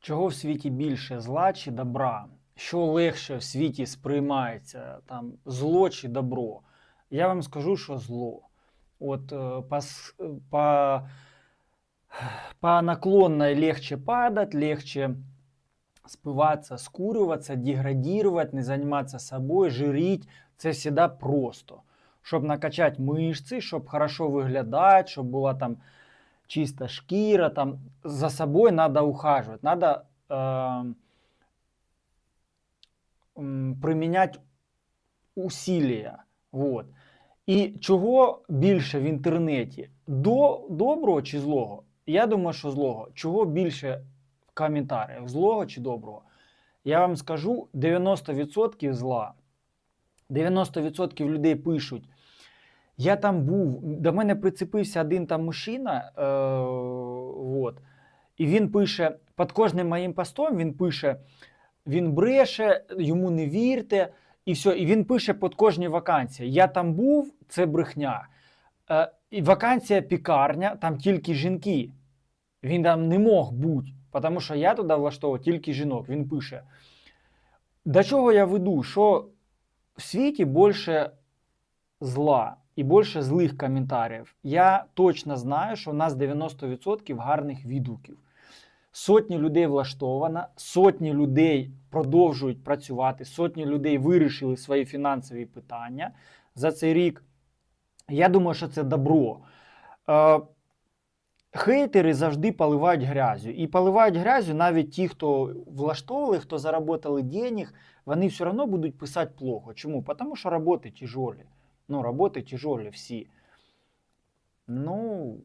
Чого в світі більше зла чи добра? Що легше в світі сприймається там зло чи добро? Я вам скажу, що зло. От е, по, с- по, по наклонной легче падать, легче спиватися, скурюватися, деградувати, не займатися собою, жиріть. Це завжди просто. Щоб накачати мишці, щоб хорошо виглядати, щоб була там чиста шкіра, там за собою треба ухаживать, треба э, м, приміняти усилия. Вот. І чого більше в інтернеті? До доброго чи злого? Я думаю, що злого. Чого більше в коментарях? Злого чи доброго? Я вам скажу: 90% зла. 90% людей пишуть. Я там був, до мене прицепився один там мужчина, е, вот, і він пише, під кожним моїм постом він пише, він бреше, йому не вірте, і все. І він пише під кожній вакансії. Я там був, це брехня. Е, і вакансія пікарня, там тільки жінки. Він там не мог бути, тому що я туди влаштовував тільки жінок. Він пише. До чого я веду? Що в світі більше зла і більше злих коментарів. Я точно знаю, що у нас 90% гарних відгуків. Сотні людей влаштовано, сотні людей продовжують працювати, сотні людей вирішили свої фінансові питання за цей рік. Я думаю, що це добро. Е, Хейтери завжди поливають грязю. І поливають грязю навіть ті, хто влаштовували, хто заработали денег, вони все одно будуть писати плохо. Чому? Тому що роботи тяжолі. Ну, роботи тяжолі всі. Ну,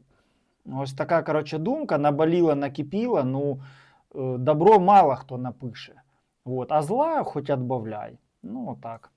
ось така, коротше, думка, наболіла, накипіла. Ну, е, добро мало хто напише. Вот. А зла хоч отбавляй. Ну, отак.